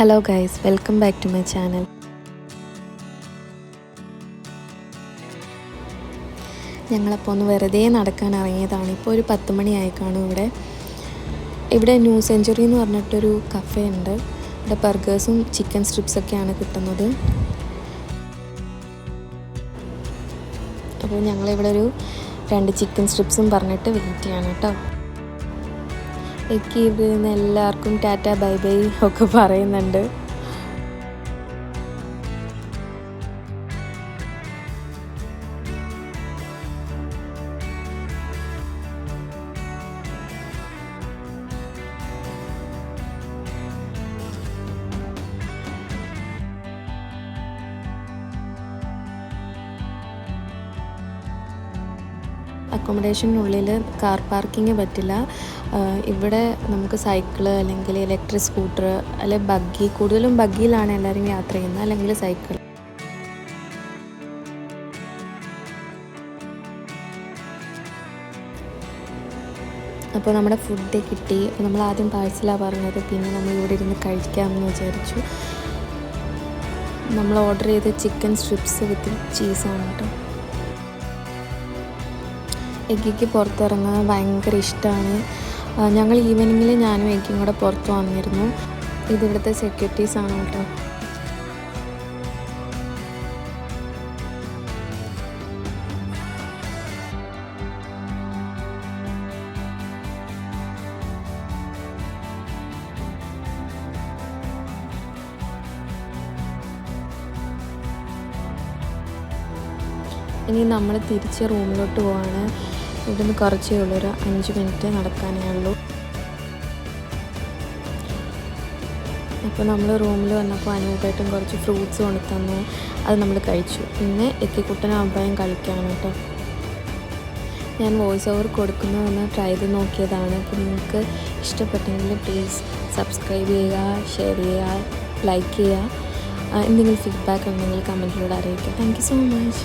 Hello guys welcome back to my channel ഞങ്ങളപ്പോൾ ഒന്ന് വെറുതെ നടക്കാൻ ഇറങ്ങിയതാണ്. ഇപ്പോൾ ഒരു പത്ത് മണിയായി കാണും ഇവിടെ. ഇവിടെ ന്യൂ സെഞ്ചുറി എന്ന് പറഞ്ഞിട്ടൊരു കഫേ ഉണ്ട്. ഇവിടെ ബർഗേഴ്സും ചിക്കൻ സ്ട്രിപ്സൊക്കെയാണ് കിട്ടുന്നത്. അപ്പോൾ ഞങ്ങളിവിടെ ഒരു രണ്ട് ചിക്കൻ സ്ട്രിപ്സും പറഞ്ഞിട്ട് വെയിറ്റ് ചെയ്യാണ് കേട്ടോ. എനിക്ക് ഇവിടെ നിന്ന് എല്ലാവർക്കും ടാറ്റ ബൈ ബൈ ഒക്കെ പറയുന്നുണ്ട്. അക്കോമഡേഷനുള്ളിൽ കാർ പാർക്കിംഗ് പറ്റില്ല. ഇവിടെ നമുക്ക് സൈക്കിൾ അല്ലെങ്കിൽ ഇലക്ട്രിക് സ്കൂട്ടർ അല്ലെങ്കിൽ ബഗ്ഗി കൂടുതലും ബഗ്ഗിയിലാണ് എല്ലാവരും യാത്ര ചെയ്യുന്നത്. അല്ലെങ്കിൽ സൈക്കിൾ അപ്പോൾ നമ്മുടെ ഫുഡ് കിട്ടി. നമ്മൾ ആദ്യം പാഴ്സലാണ് പറഞ്ഞത്. പിന്നെ നമ്മൾ ഇവിടെ ഇരുന്ന് കഴിക്കാമെന്ന് വിചാരിച്ചു. നമ്മൾ ഓർഡർ ചെയ്ത ചിക്കൻ സ്ട്രിപ്സ് വിത്ത് ചീസാണ് കേട്ടോ. എഗ്ഗിക്ക് പുറത്തിറങ്ങാൻ ഭയങ്കര ഇഷ്ടമാണ്. ഞങ്ങൾ ഈവനിങ്ങിൽ ഞാനും എഗ്ഗിയും കൂടെ പുറത്ത് വന്നിരുന്നു. ഇതിവിടുത്തെ സെക്യൂരിറ്റീസാണ് കേട്ടോ. ഇനി നമ്മൾ തിരിച്ച് റൂമിലോട്ട് പോവാണ്. ഇവിടുന്ന് കുറച്ചേ ഉള്ളൂ. ഒരു അഞ്ച് മിനിറ്റ് നടക്കാനേ ഉള്ളൂ. അപ്പോൾ നമ്മൾ റൂമിൽ വന്നപ്പോൾ അനൂപായിട്ടും കുറച്ച് ഫ്രൂട്ട്സ് കൊണ്ടു തന്നു. അത് നമ്മൾ കഴിച്ചു. പിന്നെ എക്കിക്കുട്ടനും അബ്ബായും കളിക്കാണ് കേട്ടോ. ഞാൻ വോയിസ് ഓവർ കൊടുക്കുന്നതെന്ന് ട്രൈ ചെയ്ത് നോക്കിയതാണ്. അപ്പോൾ നിങ്ങൾക്ക് ഇഷ്ടപ്പെട്ടെങ്കിൽ പ്ലീസ് സബ്സ്ക്രൈബ് ചെയ്യുക ഷെയർ ചെയ്യുക ലൈക്ക് ചെയ്യുക. എന്തെങ്കിലും ഫീഡ്ബാക്ക് ഉണ്ടെങ്കിൽ കമന്റിലൂടെ അറിയിക്കുക. Thank so much